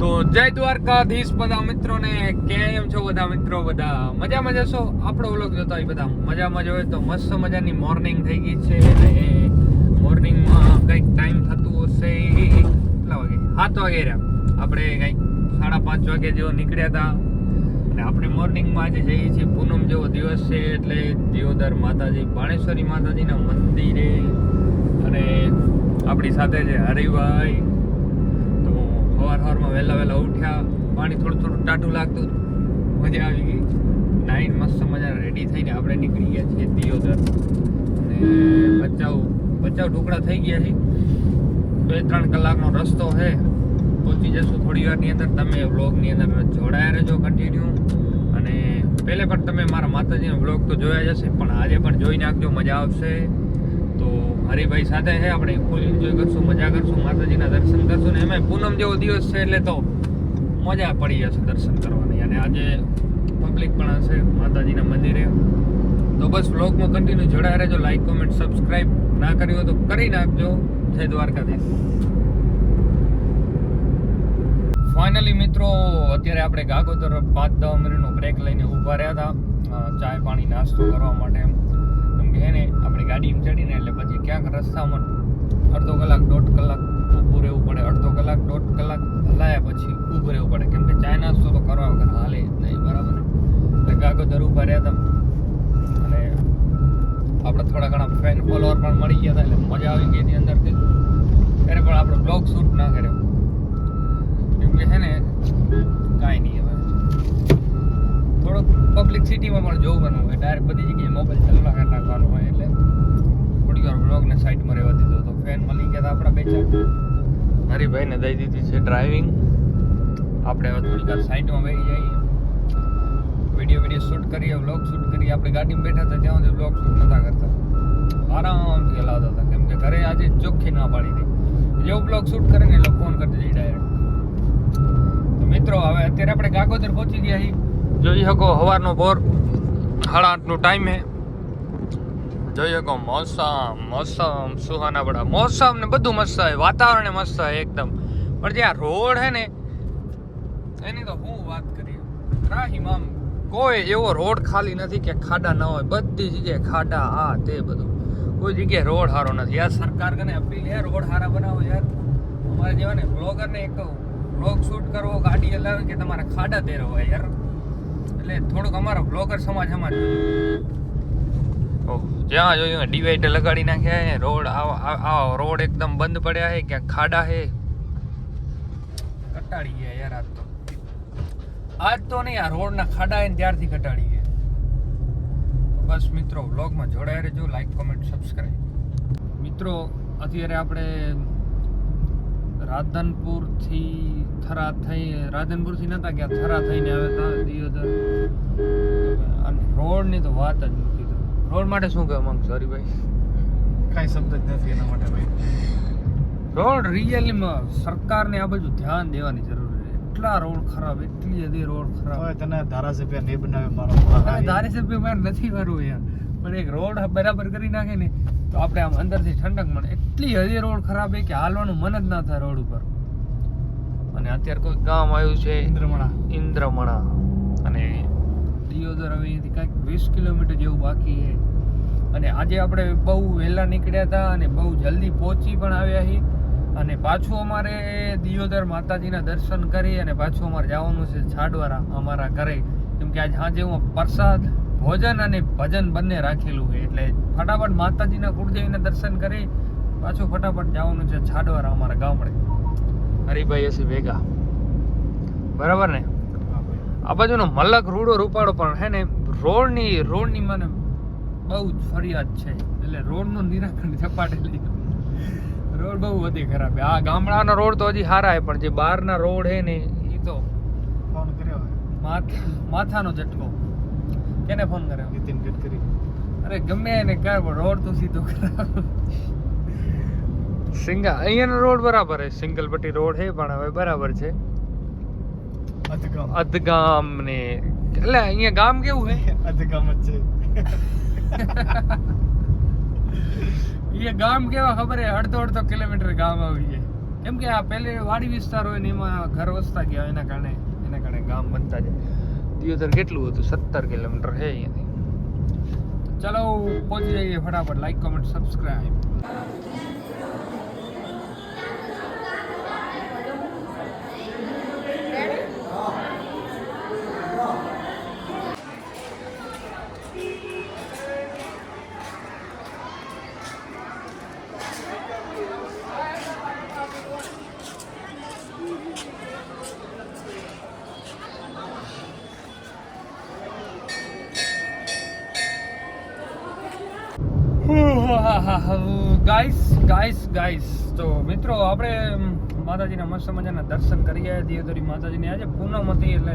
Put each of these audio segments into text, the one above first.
તો જય દ્વારકાધીશ બધા મિત્રોને, કેમ છો બધા મિત્રો? બધા મજામાં જશો આપણો વ્લોગ જોતા હોય બધા મજામાં જોઈએ તો મસ્ત મજાની મોર્નિંગ થઈ ગઈ છે અને મોર્નિંગમાં કંઈક ટાઈમ થતું હશે કેટલા વાગે? સાત વાગે રહ્યા. આપણે કંઈક સાડા પાંચ વાગે જેવો નીકળ્યા હતા. અને આપણે મોર્નિંગમાં આજે જઈએ છીએ પૂનમ જેવો દિવસ છે એટલે દિયોદર માતાજી, પાણેશ્વરી માતાજીના મંદિરે. અને આપણી સાથે છે હરિભાઈ. સવાર સવારમાં વહેલા વહેલા ઉઠ્યા, પાણી થોડું થોડું ટાટું લાગતું. મજા આવી ગઈ. નાઈન મસ્ત મજા રેડી થઈને આપણે નીકળી ગયા છીએ દિયોદર. અને બચાવ બચાવ ઢોકળા થઈ ગયા છે. બે ત્રણ કલાકનો રસ્તો છે. પહોંચી જશું થોડી વારની અંદર. તમે વ્લોગની અંદર જોડાયા રહેજો કન્ટિન્યુ અને પહેલે પણ તમે મારા માતાજીનો વ્લોગ તો જોયા જ હશે, પણ આજે પણ જોઈ નાખજો, મજા આવશે. તો હરિભાઈ સાથે છે, આપણે ફૂલ એન્જોય કરશું, મજા કરશું, માતાજીના દર્શન કરશું ને એમાં પૂનમ જેવો દિવસ છે એટલે તો મજા પડી જશે દર્શન કરવાની. અને આજે પબ્લિક પણ હશે માતાજીના મંદિરે. તો બસ વ્લોગમાં કન્ટિન્યુ જોડાયા રહેજો લાઈક કોમેન્ટ સબસ્ક્રાઈબ ના કર્યું હોય તો કરી નાખજો. જય દ્વારકાધીશ. ફાઇનલી મિત્રો, અત્યારે આપણે ગાગોદર પાંચ દસ મિનિટનો બ્રેક લઈને ઊભા રહ્યા હતા. ચાય પાણી નાસ્તો કરવા માટે એમ કેમ કે હે ને આપણી ગાડીમાં ચડીને એટલે પછી ક્યાંક રસ્તામાં અડધો કલાક, દોઢ કલાક ઊભું રહેવું પડે. અડધો કલાક, દોઢ કલાક હલાયા પછી ઊભું રહેવું પડે. કેમ કે ચાઇના તો કરવા વગર હાલે નહીં, બરાબર ને એટલે ગાગોદર ઊભા રહ્યા હતા. અને આપણે થોડા ઘણા ફેન ફોલોવર પણ મળી ગયા હતા, એટલે મજા આવી ગઈ એની અંદરથી. ત્યારે પણ આપણે બ્લોગ શૂટ ના કર્યો. કેમ કે છે ને, કાંઈ નહીં હવે. થોડોક પબ્લિક સિટીમાં પણ જોવું હોય. ડાયરેક્ટ બધી જગ્યાએ મોબાઈલ ચાલુ રાખી નાખવાનું હોય એટલે થોડી વાર બ્લોગને સાઈડમાં રહેવા દીધો તો ફેન મળી ગયા હતા આપણા બે ચાર હરિભાઈને દઈ દીધી છે ડ્રાઇવિંગ આપણે હવે થોડીક વાર સાઈડમાં બેસી જઈએ. વીડિયો વીડિયો શૂટ કરીએ વ્લોગ શૂટ કરીએ. આપણે ગાડીમાં બેઠા હતા ત્યાં સુધી વ્લોગ શૂટ નતા કરતા. આરામથી હલાવતા હતા. કેમ કે ઘરે આજે ચોખ્ખી ના પાડી દે જેવું બ્લોગ શૂટ કરે ને એટલે ફોન કરતા જઈ ડાયરેક્ટ તો મિત્રો, હવે અત્યારે આપણે ગાગોદર પહોંચી ગયા છીએ. જોઈ શકો સવારનો બોર સાડા આઠનો ટાઈમ હે જોઈ કહો મોસમ મોસમ, સુહાના મોસમ ને બધું મસ્ત હોય વાતાવરણ મસ્ત હોય એકદમ. પણ જે આ રોડ હે ને, એની તો હું વાત કરી રાહીમ આમ કોઈ એવો રોડ ખાલી નથી કે ખાડા ન હોય. બધી જગ્યાએ ખાડા, આ તે બધું. કોઈ જગ્યાએ રોડ સારો નથી. યાર સરકાર કને અપીલ યાર રોડ સારા બનાવો યાર. અમારે જેવા ને બ્લોગરને એક બ્લોગ શૂટ કરવો, ગાડી હલાવે કે તમારે ખાડા તેરવા યાર. એટલે થોડુંક અમારો બ્લોગર સમાજ ઓહ જ્યાં જોયું ડિવાઈડર લગાડી નાખ્યા છે રોડ આવા રોડ એકદમ બંધ પડ્યા છે ક્યાંક ખાડા હે. કટાડી ગયા યાર આજ તો. આજ તો નહીં, આ રોડના ખાડા ને ત્યારથી કટાડી ગયા. બસ મિત્રો, વ્લોગમાં જોડાયા રહેજો લાઈક કોમેન્ટ સબસ્ક્રાઈબ મિત્રો, અત્યારે આપણે રાધનપુરથી થરા થઈ, રાધનપુરથી નતા ગયા, થરા થઈને આવ્યા હતા, દિયોદર. અને રોડની તો વાત જ રોડ માટે શું કહેવા સોરી ભાઈ કાંઈ શબ્દ જ નથી એના માટે ભાઈ. રોડ રિયલીમાં સરકારને આ બાજુ ધ્યાન દેવાની જરૂર છે. એટલા રોડ ખરાબ એટલી બધી રોડ ખરાબ. ખરાબ તને ધારાસભ્ય નહીં બનાવે મારો ધારાસભ્ય મારે નથી મારું યાર પણ એક રોડ બરાબર કરી નાખે ને તો આપણે આમ અંદરથી ઠંડક મળે. એટલી હજી રોડ ખરાબ છે કે હાલવાનું મન જ ના થાય રોડ ઉપર. અને અત્યારે કોઈ ગામ આવ્યું છે ઇન્દ્રમણા. ઇન્દ્રમણા. અને દિયોદર હવે અહીંથી કાંઈક વીસ કિલોમીટર જેવું બાકી છે. અને આજે આપણે બહુ વહેલા નીકળ્યા હતા અને બહુ જલ્દી પહોંચી પણ આવ્યા છીએ. અને પાછું અમારે દિયોદર માતાજીના દર્શન કરી અને પાછું અમારે જવાનું છે છાડવારા અમારા ઘરે. કેમ કે આજે સાંજે હું પ્રસાદ, ભોજન અને ભજન બંને રાખેલું છે. એટલે ફટાફટ માતાજીના કુળદેવીના દર્શન કરી પાછું ફટાફટ જવાનું છે છાડવારા અમારા ગામડે. હરિભાઈ હશે ભેગા. બરાબર ને? આ બાજુનો મલક રૂડો રૂપાડો પણ હે ને રોડની રોડની મને બહુ જ ફરિયાદ છે. એટલે રોડનું નિરાકરણ ઝપાટે લઈ રોડ બહુ વધી ખરાબ આ ગામડાનો રોડ તો હજી સારા પણ જે બહારના રોડ હે ને એ તો ફોન કર્યો માથ- માથાનો ઝટકો. કેને ફોન કર્યો? નીતિન ગડકરી. અરે ગમે એને કર રોડ તો સીધો ખરાબ સિંગા અહીંયાનો રોડ બરાબર છે. સિંગલ પટ્ટી રોડ છે પણ હવે બરાબર છે. અધગામ. ને. એટલે અહીંયા ગામ કેવું હે? અધગામ જ છે. એ ગામ કેવા ખબર હે? અડધો અડધો કિલોમીટર ગામ આવી જાય. કેમ કે આ પહેલે વાડી વિસ્તાર હોય ને એમાં ઘર વસતા ગયા એના કારણે એના કારણે ગામ બનતા જાય. દિયોદર કેટલું હતું? સત્તર કિલોમીટર છે અહીંયાથી. ચલો પહોંચી જઈએ ફટાફટ. Like comment subscribe guys guys guys તો મિત્રો, આપણે માતાજીના મસ્ત મજાના દર્શન કરી આવ્યા દિયોદરી માતાજીની આજે પૂનમ હતી એટલે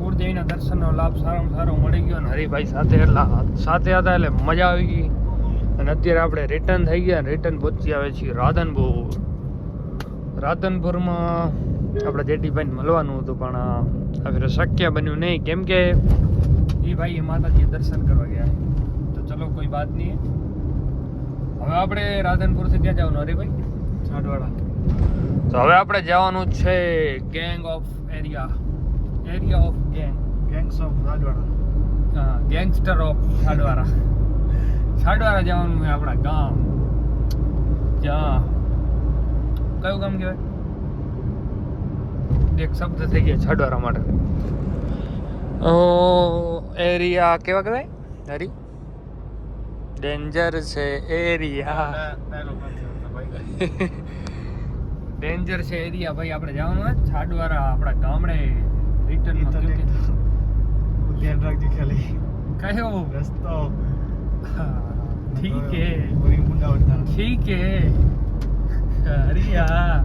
કુળદેવીના દર્શનનો લાભ સારામાં સારો મળી ગયો અને હરિભાઈ સાથે એટલે સાથે હતા એટલે મજા આવી ગઈ. અને અત્યારે આપણે રિટર્ન થઈ ગયા રિટર્ન પહોંચી આવે છીએ રાધનપુર. રાધનપુરમાં આપણે જેટીભાઈને મળવાનું હતું, પણ ફેર શક્ય બન્યું નહીં. કેમ કે એ ભાઈએ માતાજીએ દર્શન કરવા ગયા. તો ચલો કોઈ વાત નહીં. હવે આપણે રાધનપુરથી ક્યાં જવાનું હરીભાઈ? છાટવાડા. તો હવે આપણે જવાનું છે gang of area area of gang gangs of Rajwada gangster of Chhadwara Chhadwara જવાનું છે આપણા ગામ. જ્યાં કયું ગામ કહેવાય? એક શબ્દ થઈ ગયો છાડવારા માટે. ઓ એરિયા કેવા કહેવાય? હરી? ડેન્જર છે એરિયા ડેન્જર છે એરિયા ભાઈ આપણે જવાનું હોય છાડવાળા આપણા ગામડે રિટર્ન ધ્યાન રાખજો ખાલી. કયો? રસ્તો. ઠીક હે. કોઈ મુંડા ઠીક હે. હરિયા.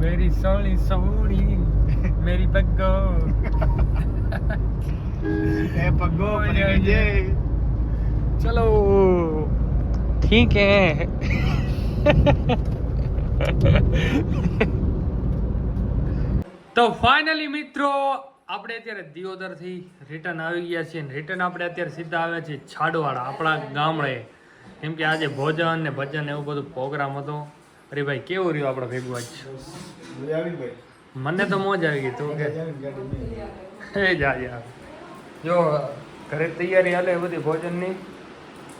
મેરી સોણી સોણી મેરી બગ્ગો એ પગો જે ચલો. ઠીક હે. તો ફાઇનલી મિત્રો આપણે અત્યારે દિયોદરથી રિટર્ન આવી ગયા છીએ રિટર્ન આપણે અત્યારે સીધા આવ્યા છીએ છાડવાડા આપણા ગામડે. કેમ કે આજે ભોજન ને ભજન એવું બધું પ્રોગ્રામ હતો. અરે ભાઈ કેવું રહ્યું આપણો ભેગું આજ? મને તો મોજ આવી ગઈ તો કે. એ જ. જો ઘરે તૈયારી હાલે બધી ભોજનની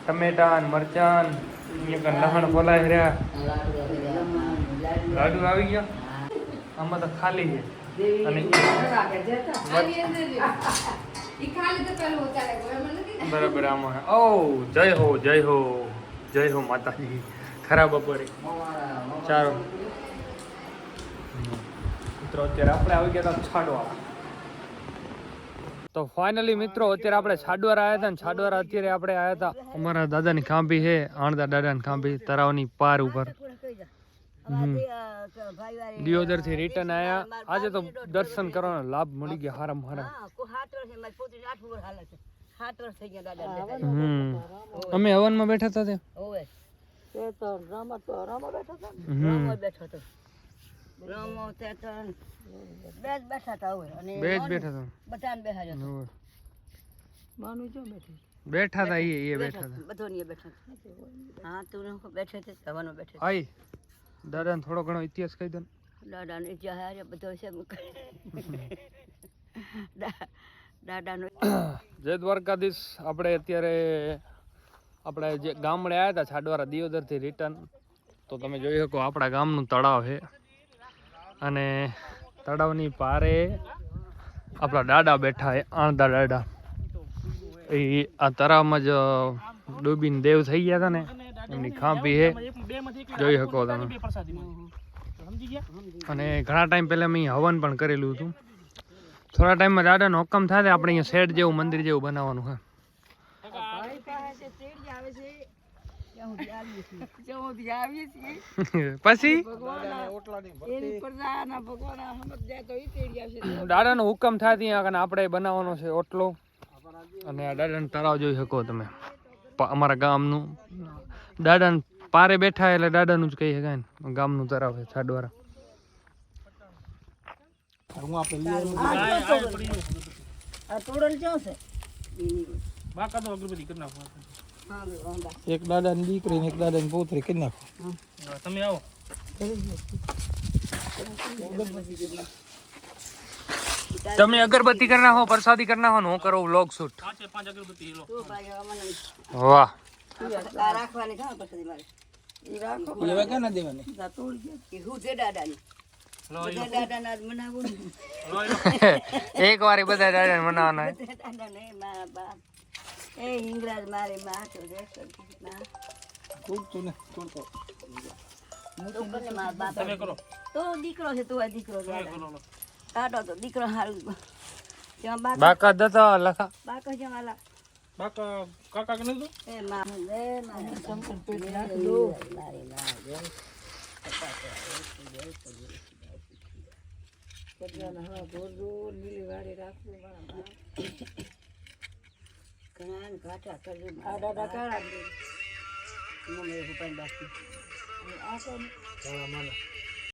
ટમેટા મરચાં લહણ ફોલાય રહ્યા. લાડુ આવી ગયા? આમાં તો ખાલી છે. અને બરાબર આમાં ઓ જય હો જય હો જય હો માતાજી. ખરાબ બપોરે. ચાલો. મિત્રો અત્યારે આપણે આવી ગયા હતા છાડવાળા તો ફાઇનલી મિત્રો અત્યારે આપણે છાડવારા આવ્યા હતા ને છાડવારા અત્યારે આપણે આવ્યા હતા અમારા દાદાની ખાંભી છે આણદા દાદાની ખાંભી તરાવની પાર ઉપર. દિયોદરથી રિટર્ન આયા. આજે તો દર્શન કરવાનો લાભ મળી ગયા હારામ હારા હમ. અમે હવનમાં બેઠા હતા. બે જ બેઠા. હતા. બેઠા હતા એ એ બેઠા. હતા આઈ દાદાને થોડો ઘણો ઇતિહાસ કહી દો ને. દાદાનો જય દ્વારકાધીશ. આપણે અત્યારે આપણે જે ગામડે આવ્યા હતા છાડવારા દિયોદરથી રિટર્ન તો તમે જોઈ શકો આપણા ગામનું તળાવ છે. અને તળાવની પારે આપણા દાડા બેઠા એ આણદા દાડા એ આ તળાવમાં જ ડૂબીને દેવ થઈ ગયા હતા ને. એમની ખાંપી હે જોઈ શકો તમે. અને ઘણા ટાઈમ પહેલાં મેં હવન પણ કરેલું હતું. થોડા ટાઈમમાં દાદાનો હુકમ થાય આપણે અહીંયા શેડ જેવું, મંદિર જેવું બનાવવાનું છે પછી? દાદાનો હુકમ થાય ત્યાં આપણે બનાવવાનો છે ઓટલો. અને આ દાદાનું તળાવ જોઈ શકો તમે. અમારા ગામનું. દાદા પારે બેઠા એટલે દાદાનું જ કહી શકાય ને. ગામનું તળાવ છે છાડવારા આ તોડલ ક્યાં છે? બાકા તો અગરબત્તી કરી નાખો. હા વાંધા એક દાદાની દીકરી ને એક દાદાની પોતરી કરી નાખો તમે આવો. તમે અગરબત્તી કરી નાખો પ્રસાદી કરી નાખો ને હું કરું વ્લોગ શૂટ પાંચે પાંચ અગરબત્તી લો તું ભાઈ અમને વાહ. આ રાખવાની છે ને પછી મારે ઈ રાખો એવા ક્યાં ના. દેવાની એ હું છે દાદાની બધા દાદાના જ મનાવું ને. એક વાર બધા દાદા મનાવવાના બધા દાદાને મારા બાપ એ ઇંગ્રાજ મારે માં તો દેશમાં તૂટતું ને તૂટતો તો કરે મારા બાપ તમે કરો તો દીકરો છે તું આ દીકરો કાઢો તો દીકરો ત્યાં બાક બાકા દતા લખા. બાકો છે મારા કાકા કે નહીં એ માં લે મારા શંકર પેટ મારી માં જો ઘણા ને કાંઠા કરજો આ દાદા કાળા મને ઉપર બાકી. આ કોણ કાળા માનો.